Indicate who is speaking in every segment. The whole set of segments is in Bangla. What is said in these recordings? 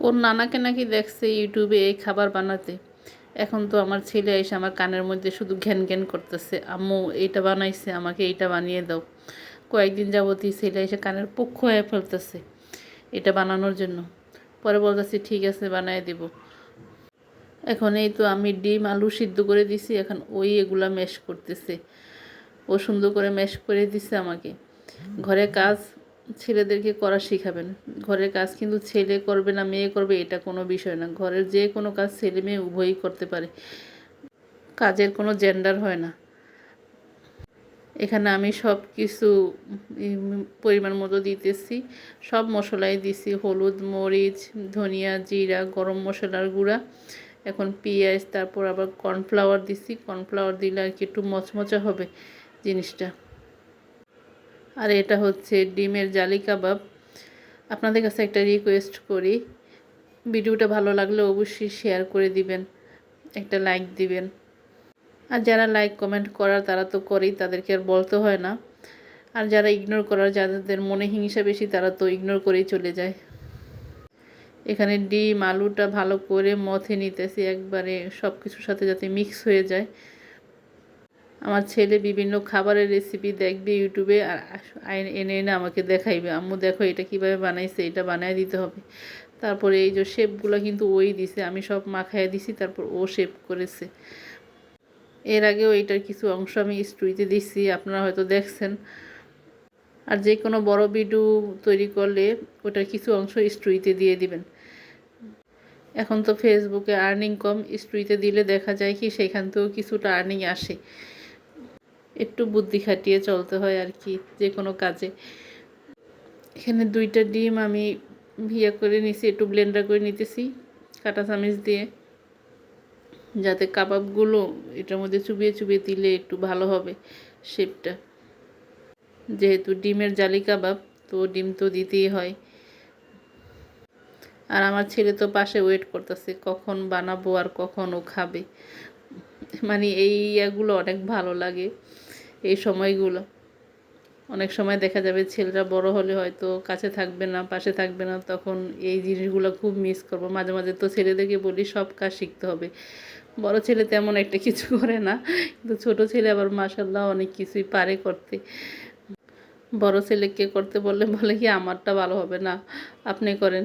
Speaker 1: কোন নানাকে নাকি দেখছে ইউটিউবে এই খাবার বানাতে? এখন তো আমার ছেলে এসে আমার কানের মধ্যে শুধু ঘ্যান ঘ্যান করতেছে, আম্মু, এইটা বানাইছে, আমাকে এইটা বানিয়ে দাও। কয়েকদিন যাবতই ছেলে এসে কানের পক্ষ হয়ে ফেলতেছে এটা বানানোর জন্য। পরে বলতেছি, ঠিক আছে, বানিয়ে দিব। এখন এই তো আমি ডিম, আলু সিদ্ধ করে দিছি, এখন ওই এগুলা ম্যাশ করতেছে। ও সুন্দর করে ম্যাশ করে দিছে আমাকে। ঘরে কাজ ছেলেদেরকে করা শিখাবেন। ঘরের কাজ কিন্তু ছেলে করবে না, মেয়ে করবে, এটা কোনো বিষয় না। ঘরের যে কোনো কাজ ছেলে মেয়ে উভয়ই করতে পারে। কাজের কোনো জেন্ডার হয় না। এখানে আমি সব কিছু পরিমাণ মতো দিতেছি। সব মশলাই দিছি, হলুদ, মরিচ, ধনিয়া, জিরা, গরম মশলার গুঁড়া, এখন পেঁয়াজ, তারপর আবার কর্নফ্লাওয়ার দিছি। কর্নফ্লাওয়ার দিলে আর কি একটু মচমচা হবে জিনিসটা। আর এটা হচ্ছে ডিমের জালি কাবাব। আপনাদের কাছে একটা রিকোয়েস্ট করি। ভিডিওটা ভালো লাগলে অবশ্যই শেয়ার করে দিবেন, একটা লাইক দিবেন। আর যারা লাইক কমেন্ট করার, তারা তো করেই, তাদেরকে আর বলতে হয় না। আর যারা ইগনোর করার, যাদের মনে হিংসা বেশি, তারা তো ইগনোর করেই চলে যায়। এখানে ডিম, আলুটা ভালো করে মথে নিতেছি, একবারে সব কিছুর সাথে যাতে মিক্স হয়ে যায়। আমার ছেলে বিভিন্ন খাবারের রেসিপি দেখবে ইউটিউবে আর এনে এনে আমাকে দেখাইবে। আম্মু, দেখো এটা কীভাবে বানাইছে, এটা বানায় দিতে হবে। তারপরে এই যে শেপগুলো কিন্তু ওই দিছে, আমি সব মাখায় দিছি, তারপর ও শেপ করেছে। এর আগেও এইটার কিছু অংশ আমি স্টুইতে দিছি, আপনারা হয়তো দেখছেন। আর যে কোনো বড় ভিডিও তৈরি করলে ওটার কিছু অংশ স্টুইতে দিয়ে দিবেন। এখন তো ফেসবুকে আর্নিং কম স্টুইতে দিলে দেখা যায় কি সেখান থেকেও কিছুটা আর্নিং আসে। একটু বুদ্ধি খাটিয়ে চলতে হয় আর কি, যে কোনো কাজে। এখানে দুইটা ডিম আমি ভিয়া করে নিছি, একটু ব্লেন্ডার করে নিতেছি, কাটা চামিচ দিয়ে। যাতে কাবাবগুলো এটার মধ্যে চুবিয়ে চুবিয়ে দিলে একটু ভালো হবে শেপটা যেহেতু ডিমের জালি কাবাব, তো ডিম তো দিতেই হয়। আর আমার ছেলে তো পাশে ওয়েট করতেছে, কখন বানাবো আর কখন ও খাবে। মানে এই ইয়াগুলো অনেক ভালো লাগে। এই সময়গুলো। অনেক সময় দেখা যাবে ছেলেরা বড় হলে হয়তো কাছে থাকবে না, পাশে থাকবে না, তখন এই জিনিসগুলো খুব মিস করব। মাঝে মাঝে তো ছেলেদেরকে বলি, সব কাজ শিখতে হবে। বড় ছেলে তেমন একটা কিছু করে না, কিন্তু ছোট ছেলে আবার মাসাল্লাহ অনেক কিছুই পারে করতে। বড় ছেলেকে করতে বললে বলে কি, আমারটা ভালো হবে না, আপনি করেন।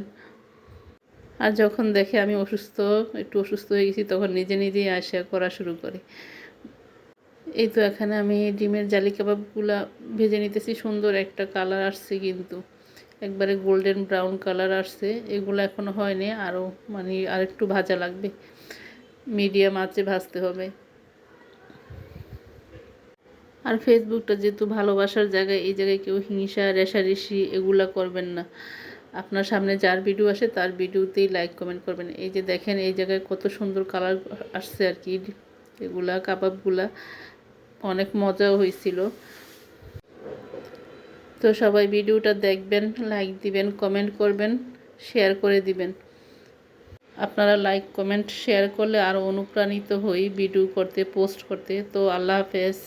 Speaker 1: আর যখন দেখে আমি অসুস্থ, একটু অসুস্থ হয়ে গেছি, তখন নিজে নিজেই আসা করা শুরু করে। এই তো এখানে আমি ডিমের জালি কাবাবগুলা ভেজে নিতেছি, সুন্দর একটা কালার আসছে কিন্তু। একবারে গোল্ডেন ব্রাউন কালার আসছে, এগুলো এখনও হয়নি আরও মানে আরেকটু ভাজা লাগবে। মিডিয়াম আঁচে ভাজতে হবে। আর ফেসবুকটা যেহেতু ভালোবাসার জায়গায় এই জায়গায় কেউ হিংসা, রেশারেশি এগুলা করবেন না। আপনার সামনে যার ভিডিও আসে, তার ভিডিওতেই লাইক কমেন্ট করবেন। এই যে দেখেন, এই জায়গায় কত সুন্দর কালার আসছে আর কি, এগুলা, কাবাবগুলা। অনেক মজাও হয়েছিল। তো সবাই ভিডিওটা দেখবেন লাইক দিবেন কমেন্ট করবেন শেয়ার করে দিবেন। আপনারা লাইক কমেন্ট শেয়ার করলে আরও অনুপ্রাণিত হই ভিডিও করতে পোস্ট করতে। তো আল্লাহ হাফেজ।